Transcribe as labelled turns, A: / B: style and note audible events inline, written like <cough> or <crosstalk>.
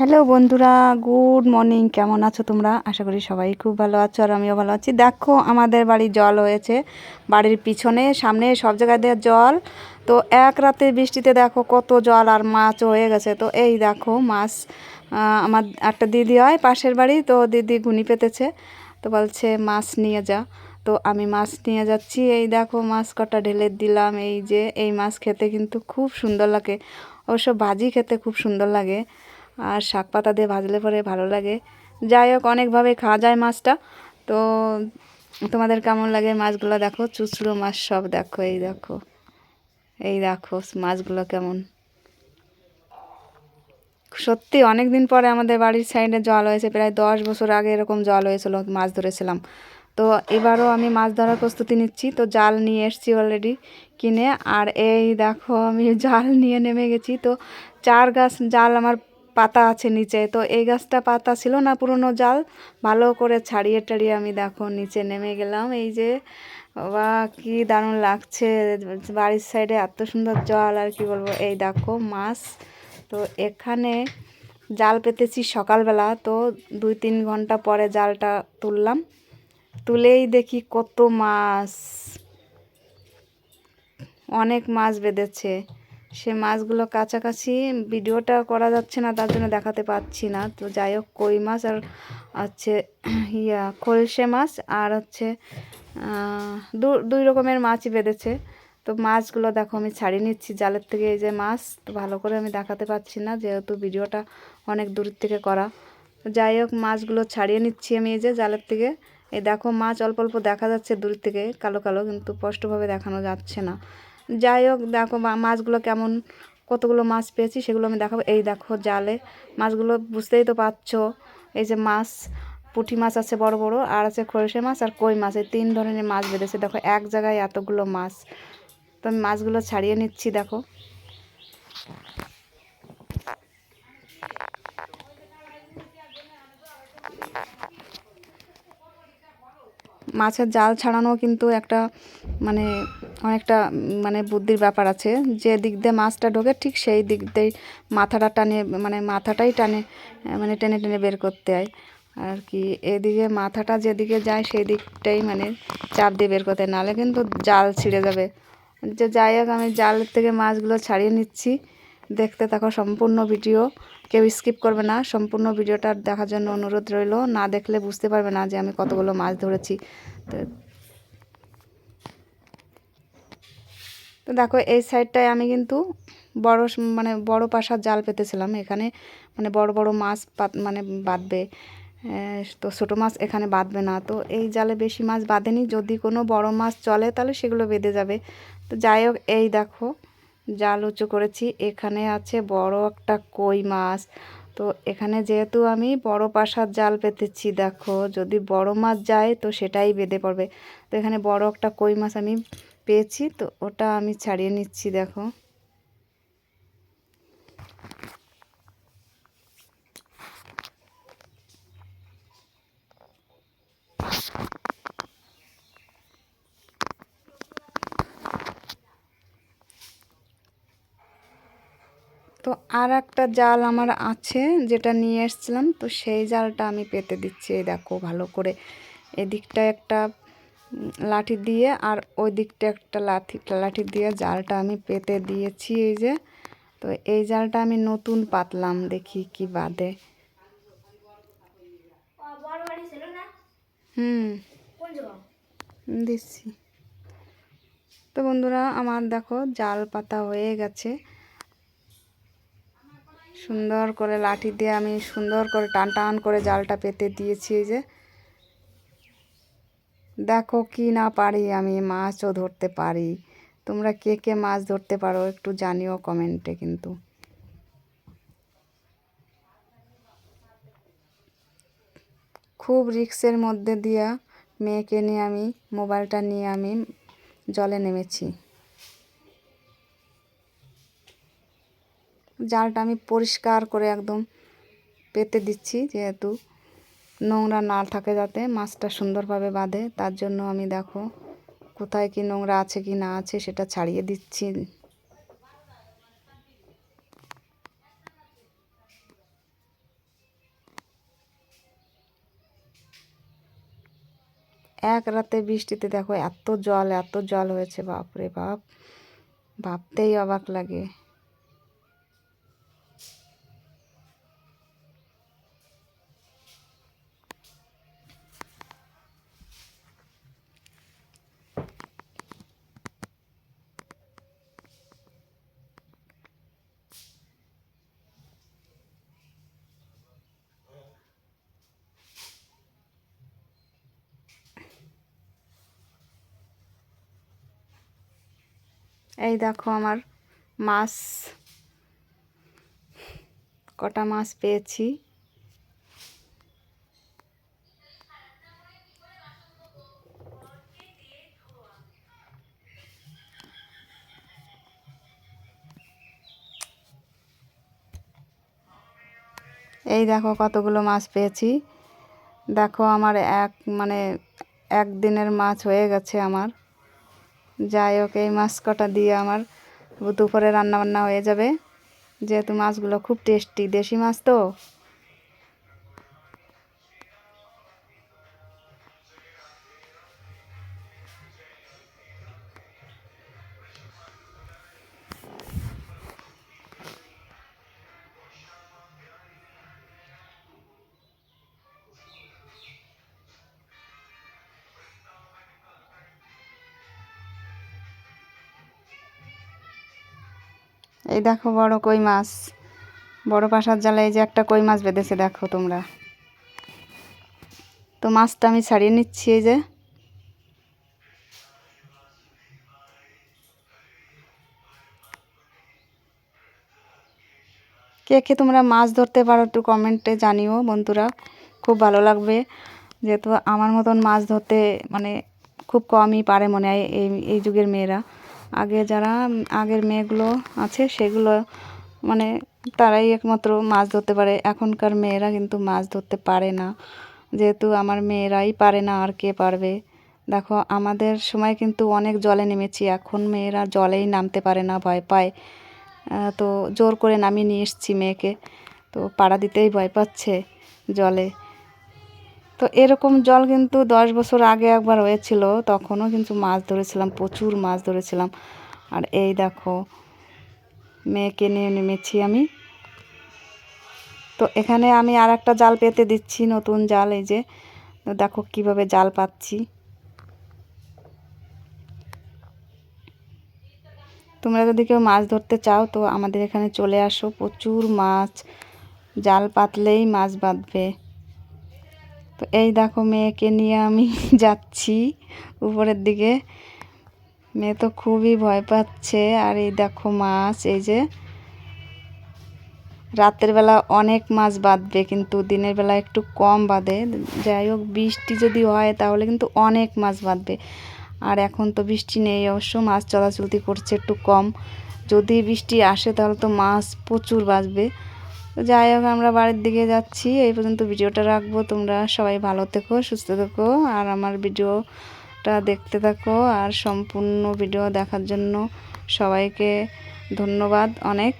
A: Hello বন্ধুরা, good morning. কেমন আছো তোমরা? আশা করি সবাই খুব ভালো আছো আর আমিও ভালো আছি। দেখো, আমাদের বাড়ি জল হয়েছে। বাড়ির পিছনে, সামনে সব জায়গায় দেওয়ার জল। তো এক রাতে বৃষ্টিতে দেখো কত জল আর মাছ হয়ে গেছে। তো এই দেখো মাছ আমার একটা দিদি হয় পাশের বাড়ি, তো দিদি ঘুনি পেতেছে। তো বলছে, মাছ নিয়ে যা। তো আমি মাছ নিয়ে যাচ্ছি। এই দেখো মাছ কটা ঢেলে দিলাম। এই যে, এই মাছ খেতে কিন্তু খুব সুন্দর লাগে। অবশ্য ভাজি খেতে খুব সুন্দর লাগে। আর শাক পাতা দিয়ে ভাজলে পরে ভালো লাগে। যাই হোক, অনেকভাবে খাওয়া যায় মাছটা। তো তোমাদের কেমন লাগে মাছগুলো দেখো? চুচড়ো মাছ সব দেখো, এই দেখো। এই দেখো মাছগুলো কেমন। সত্যি অনেক দিন পরে আমাদের বাড়ির সাইডে জল হয়েছে। প্রায় দশ বছর আগে এরকম জল হয়েছিল, মাছ ধরেছিলাম। তো এবারও আমি মাছ ধরার প্রস্তুতি নিচ্ছি। তো জাল নিয়ে এসেছি অলরেডি কিনে। আর এই দেখো, আমি জাল নিয়ে নেমে গেছি। তো চার গাছ, জাল আমার পাতা আছে নিচে। তো এই গাছটা পাতা ছিল না পুরনো জাল। ভালো করে ছাড়িয়ে টাড়িয়ে আমি দেখো নিচে নেমে গেলাম। এই যে বা কি দারুণ লাগছে। বাড়ির সাইডে এত সুন্দর জল আর কি বলব। এই দেখো মাছ। তো এখানে জাল পেতেছি সকালবেলা। তো দুই তিন ঘণ্টা পরে জালটা তুললাম। তুলেই দেখি কত মাছ। অনেক মাছ বেঁধেছে। সে মাছগুলো কাছাকাছি ভিডিওটা করা যাচ্ছে না, তার জন্য দেখাতে পাচ্ছি না। তো যাই হোক, কই মাছ আর হচ্ছে ইয়া, খলসে মাছ আর হচ্ছে দুই রকমের মাছই বেঁধেছে। তো মাছগুলো দেখো, আমি ছাড়িয়ে নিচ্ছি জালের থেকে এই যে মাছ, তো ভালো করে আমি দেখাতে পাচ্ছি না, যেহেতু ভিডিওটা অনেক দূর থেকে করা। যাই হোক, মাছগুলো ছাড়িয়ে নিচ্ছি আমি এই যে জালের থেকে। এই দেখো, মাছ অল্প অল্প দেখা যাচ্ছে দূর থেকে, কালো কালো, কিন্তু স্পষ্টভাবে দেখানো যাচ্ছে না। যাই হোক, দেখো মাছগুলো কেমন, কতগুলো মাছ পেয়েছি সেগুলো আমি দেখাবো। এই দেখো জালে, মাছগুলো বুঝতেই তো পারছ, এই যে মাছ, পুঁটি মাছ আছে বড় বড়, আর আছে খরসে মাছ আর কই মাছ, এই তিন ধরনের মাছ বেঁধেছে। দেখো এক জায়গায় এতগুলো মাছ, তো আমি মাছগুলো ছাড়িয়ে নিচ্ছি, দেখো। মাছের জাল ছাড়ানো কিন্তু একটা মানে অনেকটা মানে বুদ্ধির ব্যাপার আছে। যে দিক দিয়ে মাছটা ঢোকে ঠিক সেই দিক দিয়েই মাথাটা টানে মানে মাথাটাই টানে মানে টেনে টেনে বের করতে হয়। আর কি, এদিকে মাথাটা যেদিকে যায় সেই দিকটাই মানে চাপ দিয়ে বের করতে হয়। নাহলে কিন্তু জাল ছিঁড়ে যাবে। যে যাই হোক, আমি জাল থেকে মাছগুলো ছাড়িয়ে নিচ্ছি। দেখতে থাকো সম্পূর্ণ ভিডিও। কেউ স্কিপ করবে না, সম্পূর্ণ ভিডিওটা দেখার জন্য অনুরোধ রইল। না দেখলে বুঝতে পারবে না যে আমি কতগুলো মাছ ধরেছি। তো তো দেখো, এই সাইডটায় আমি কিন্তু বড় মানে বড় পাশার জাল পেতেছিলাম। এখানে মানে বড় বড় মাছ মানে বাঁধবে। তো ছোটো মাছ এখানে বাঁধবে না। তো এই জালে বেশি মাছ বাঁধেনি। যদি কোনো বড় মাছ চলে, তাহলে সেগুলো বেঁধে যাবে। তো যাই হোক, এই দেখো। জাল উঁচু করেছি। এখানে আছে বড় একটা কই মাছ। তো এখানে যেহেতু আমি বড় পাশার জাল পেতেছি, দেখো, যদি বড় মাছ যায় তো সেটাই বেঁধে পড়বে। তো এখানে বড় একটা কই মাছ আমি পেয়েছি, তো ওটা আমি ছাড়িয়ে নিচ্ছি, দেখো। তো আর একটা জাল আমার আছে যেটা নিয়ে এসেছিলাম। তো সেই জালটা আমি পেতে দিচ্ছি এই দেখো ভালো করে। এদিকটা একটা লাঠি দিয়ে আর ওই দিকটা একটা লাঠি লাঠি দিয়ে জালটা আমি পেতে দিয়েছি এই যে। তো এই জালটা আমি নতুন পাতলাম দেখি কি বাদে। হুম। দিচ্ছি। তো বন্ধুরা আমার দেখো জাল পাতা হয়ে গেছে। সুন্দর করে লাঠি দিয়ে আমি সুন্দর করে টান টান করে জালটা পেতে দিয়েছি যে। দেখো কি না পারি আমি মাছও ধরতে পারি। তোমরা কে কে মাছ ধরতে পারো একটু জানিও কমেন্টে কিন্তু। খুব রিক্সের মধ্যে দিয়া মেয়েকে নিয়ে আমি, মোবাইলটা নিয়ে আমি জলে নেমেছি। জালটা আমি পরিষ্কার করে একদম পেতে দিচ্ছি, যেহেতু নোংরা না থাকে যাতে মাছটা সুন্দরভাবে বাঁধে। তার জন্য আমি দেখো কোথায় কি নোংরা আছে কি না আছে সেটা ছাড়িয়ে দিচ্ছি। এক রাতে বৃষ্টিতে দেখো এত জল এত জল হয়েছে, বাপরে বাপ। ভাবতেই অবাক লাগে। এই দেখো আমার মাছ, কটা মাছ পেয়েছি। এই দেখো কতগুলো মাছ পেয়েছি। দেখো আমার এক মানে একদিনের মাছ হয়ে গেছে আমার। যাই হোক, এই মাছ কটা দিয়ে আমার দুপুরে রান্নাবান্না হয়ে যাবে। যেহেতু মাছগুলো খুব টেস্টি, দেশি মাছ তো। এই দেখো বড় কই মাছ। বড় পাশার এই যে একটা কই মাছ বেঁধেছে, দেখো তোমরা। তো মাছটা আমি ছাড়িয়ে নিচ্ছি এই যে। কে কে তোমরা মাছ ধরতে পারো একটু কমেন্টে জানিও বন্ধুরা। খুব ভালো লাগবে। যেহেতু আমার মতন মাছ ধরতে মানে খুব কমই পারে মনে হয় এই এই যুগের মেয়েরা। আগে যারা আগের মেয়েগুলো আছে, সেগুলো মানে তারাই একমাত্র মাছ ধরতে পারে। এখনকার মেয়েরা কিন্তু মাছ ধরতে পারে না। যেহেতু আমার মেয়েরাই পারে না আর কে পারবে। দেখো, আমাদের সময় কিন্তু অনেক জলে নেমেছি। এখন মেয়েরা জলেই নামতে পারে না, ভয় পায়। তো জোর করে নামিয়ে নিয়ে এসেছি মেয়েকে। তো পাড়া দিতেই ভয় পাচ্ছে জলে। তো এরকম জল কিন্তু দশ বছর আগে একবার হয়েছিল, তখনও কিন্তু মাছ ধরেছিলাম, প্রচুর মাছ ধরেছিলাম। আর এই দেখো, মেয়েকে নিয়ে নেমেছি আমি। তো এখানে আমি আর একটা জাল পেতে দিচ্ছি, নতুন জাল এই যে। দেখো কীভাবে জাল পাচ্ছি। তোমরা যদি কেউ মাছ ধরতে চাও, তো আমাদের এখানে চলে আসো। প্রচুর মাছ, জাল পাতলেই মাছ বাঁধবে। তো এই দেখো মেয়েকে নিয়ে আমি <laughs> যাচ্ছি উপরের দিকে। মেয়ে তো খুবই ভয় পাচ্ছে। আর এই দেখো মাছ, এই যে রাতের বেলা অনেক মাছ বাঁধবে, কিন্তু দিনের বেলা একটু কম বাঁধে। যাই হোক, বৃষ্টি যদি হয় তাহলে কিন্তু অনেক মাছ বাঁধবে। আর এখন তো বৃষ্টি নেই, অবশ্য মাছ চলাচলতি করছে একটু কম। যদি বৃষ্টি আসে তাহলে তো মাছ প্রচুর বাঁচবে তো যাই হোক, আমরা বাড়ির দিকে যাচ্ছি। এই পর্যন্ত ভিডিওটা রাখব। তোমরা সবাই ভালো থেকো, সুস্থ থেকো, আর আমার ভিডিওটা দেখতে থাকো, আর সম্পূর্ণ ভিডিও দেখার জন্য সবাইকে ধন্যবাদ অনেক।